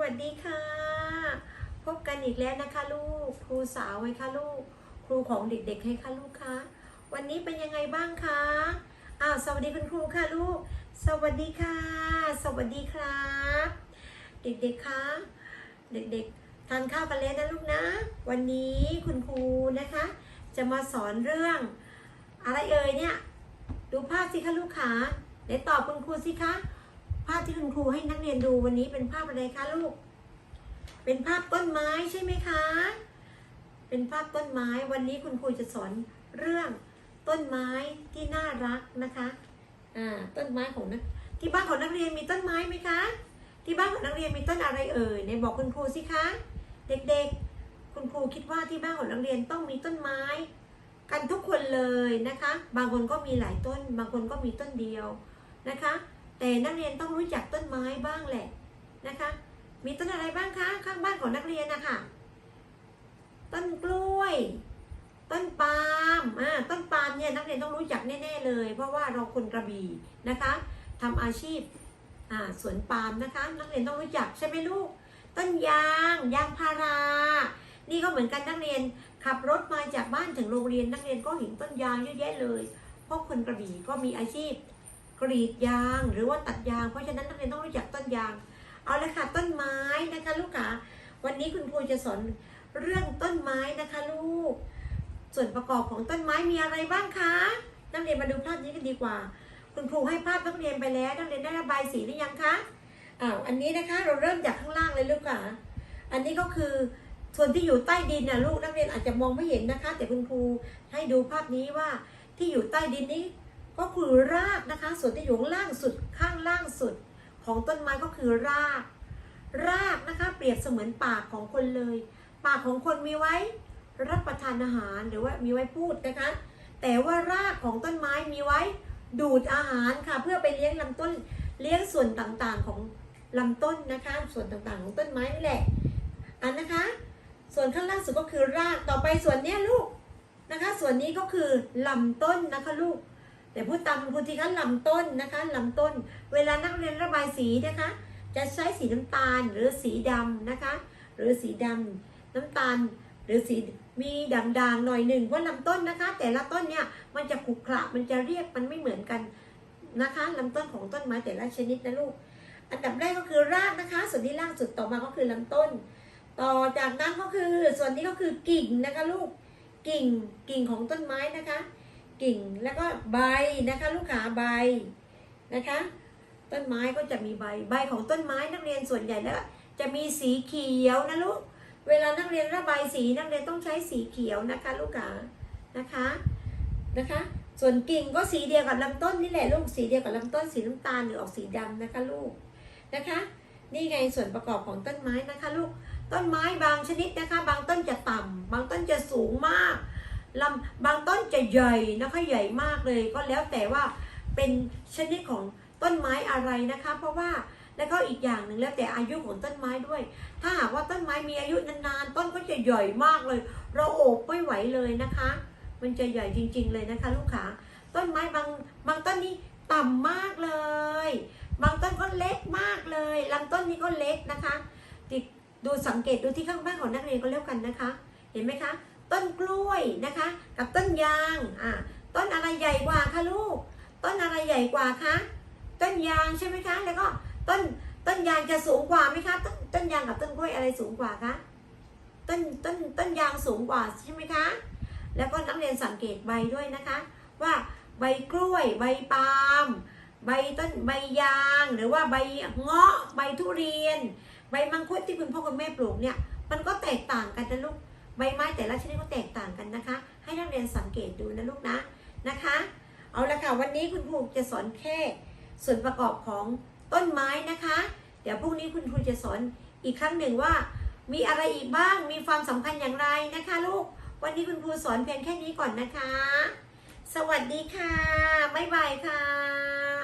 วัสดีค่ะ พบกันอีกแล้วนะคะลูก ครูสาวไหมคะลูก ครูของเด็กๆให้ค่ะลูกคะวันนี้เป็นยังไงบ้างคะอ้าวสวัสดีคุณครูค่ะลูก สวัสดีค่ะ สวัสดีครับ เด็กๆคะเด็กๆทานข้าวกันแล้วนะลูกนะ วันนี้คุณครูนะคะ จะมาสอนเรื่อง อะไรเอ่ยเนี่ย ดูภาพสิคะลูกขาเดี๋ยวตอบคุณครูสิคะ ภาพที่คุณครูให้นักเรียนดูวันนี้เป็นภาพอะไรคะลูก เป็นภาพต้นไม้ใช่ไหมคะ เป็นภาพต้นไม้วันนี้คุณครูจะสอนเรื่องต้นไม้ที่น่ารักนะคะ อ่า ต้นไม้ของนักที่บ้านของนักเรียนมีต้นไม้ไหมคะ ที่บ้านของนักเรียนมีต้นอะไรเอ่ยไหนบอกคุณครูสิคะ เด็กๆ คุณครูคิดว่าที่บ้านของนักเรียนต้องมีต้นไม้ กันทุกคนเลยนะคะ บางคนก็มีหลายต้น บางคนก็มีต้นเดียวนะคะ แต่นักเรียนต้องรู้จักต้นไม้บ้างแหละนะคะ มีต้นอะไรบ้างคะข้างบ้านของนักเรียนนะคะต้นกล้วย ต้นปาล์มอ่าต้นปาล์มเนี่ยนักเรียนต้องรู้จักแน่ๆเลย เพราะว่าเราคนกระบี่นะคะทำอาชีพอ่าสวนปาล์มนะคะ นักเรียนต้องรู้จักใช่ไหมลูก ต้นยางยางพารา นี่ก็เหมือนกันนักเรียนขับรถมาจากบ้านถึงโรงเรียนนักเรียนก็เห็นต้นยางเยอะแยะเลยเพราะคนกระบี่ก็มีอาชีพ กรีดยางหรือว่าตัดยาง เพราะฉะนั้นนักเรียนต้องรู้จักต้นยาง เอาละค่ะต้นไม้นะคะลูกค่ะวันนี้คุณครูจะสอนเรื่องต้นไม้นะคะลูก ส่วนประกอบของต้นไม้มีอะไรบ้างคะนักเรียนมาดูภาพนี้กันดีกว่า คุณครูให้ภาพนักเรียนไปแล้วนักเรียนได้ระบายสีหรือยังคะอ้าวอันนี้นะคะเราเริ่มจากข้างล่างเลยลูกค่ะ อันนี้ก็คือส่วนที่อยู่ใต้ดินนะลูกนักเรียนอาจจะมองไม่เห็นนะคะ แต่คุณครูให้ดูภาพนี้ว่าที่อยู่ใต้ดินนี้ ก็คือรากนะคะ ส่วนที่อยู่ล่างสุดข้างล่างสุดของต้นไม้ก็คือราก รากนะคะเปรียบเสมือนปากของคนเลย ปากของคนมีไว้รับประทานอาหารหรือว่ามีไว้พูดนะคะ แต่ว่ารากของต้นไม้มีไว้ดูดอาหารค่ะ เพื่อไปเลี้ยงลำต้นเลี้ยงส่วนต่างๆของลำต้นนะคะ ส่วนต่างๆของต้นไม้นี่แหละอันนะคะ ส่วนข้างล่างสุดก็คือรากต่อไปส่วนเนี้ยลูกนะคะ ส่วนนี้ก็คือลำต้นนะคะลูก แต่พูดตามคุณทีคะลำต้นนะคะลำต้น เวลานักเรียนระบายสีนะคะ จะใช้สีน้ำตาลหรือสีดำนะคะ หรือสีดำน้ำตาลหรือสีมีด่างๆหน่อยหนึ่งเพราะลำต้นนะคะ แต่ละต้นเนี่ยมันจะขรุขระมันจะเรียบมันไม่เหมือนกันนะคะลำต้นของต้นไม้แต่ละชนิดนะลูก อันดับแรกก็คือรากนะคะ ส่วนที่ล่างสุดต่อมาก็คือลำต้น ต่อจากนั้นก็คือส่วนนี้ก็คือกิ่งนะคะลูกกิ่งกิ่งของต้นไม้นะคะ กิ่งแล้วก็ใบนะคะ ลูกขาใบนะคะ ต้นไม้ก็จะมีใบใบของต้นไม้นักเรียนส่วนใหญ่แล้ว จะมีสีเขียวนะลูกเวลานักเรียนระบายสีนักเรียนต้องใช้สีเขียวนะคะ ลูกขานะคะนะคะ ส่วนกิ่งก็สีเดียวกับลำต้นนี่แหละลูกสีเดียวกับลำต้นสีน้ำตาลหรือออกสีดำนะคะลูกนะคะ นี่ไงส่วนประกอบของต้นไม้นะคะ ลูกต้นไม้บางชนิดนะคะ บางต้นจะต่ำบางต้นจะสูงมาก ลำบางต้นจะใหญ่นะคะใหญ่มากเลย ก็แล้วแต่ว่าเป็นชนิดของต้นไม้อะไรนะคะ เพราะว่าแล้วก็อีกอย่างหนึ่งแล้วแต่อายุของต้นไม้ด้วย ถ้าหากว่าต้นไม้มีอายุนานๆ ต้นก็จะใหญ่มากเลย เราโอบไม่ไหวเลยนะคะ มันจะใหญ่จริง ๆ เลยนะคะ ลูกค้าต้นไม้บางบางต้นนี้ต่ำมากเลย บางต้นก็เล็กมากเลยลำต้นนี้ก็เล็กนะคะติดดูสังเกตดูที่ข้างบ้านของนักเรียนก็แล้วกันนะคะ เห็นไหมคะ ต้นกล้วยนะคะ กับต้นยางอ่าต้นอะไรใหญ่กว่าคะลูก ต้นอะไรใหญ่กว่าคะต้นยางใช่ไหมคะ แล้วก็ต้นต้นยางจะสูงกว่าไหมคะต้นต้นยางกับต้นกล้วยอะไรสูงกว่าคะต้นต้นต้นยางสูงกว่าใช่ไหมคะ แล้วก็นักเรียนสังเกตใบด้วยนะคะ ว่าใบกล้วยใบปาล์มใบต้นใบยางหรือว่าใบเงาะใบทุเรียน ใบมังคุดที่คุณพ่อคุณแม่ปลูกเนี่ย มันก็แตกต่างกันนะลูก ใบไม้แต่ละชนิดก็แตกต่างกันนะคะ ให้นักเรียนสังเกตดูนะลูกนะนะคะ เอาละค่ะวันนี้คุณครูจะสอนแค่ ส่วนประกอบของต้นไม้นะคะ เดี๋ยวพรุ่งนี้คุณครูจะสอนอีกครั้งหนึ่งว่า มีอะไรอีกบ้างมีความสำคัญอย่างไรนะคะ ลูกวันนี้คุณครูสอนเพียงแค่นี้ก่อนนะคะ สวัสดีค่ะบ๊ายบายค่ะ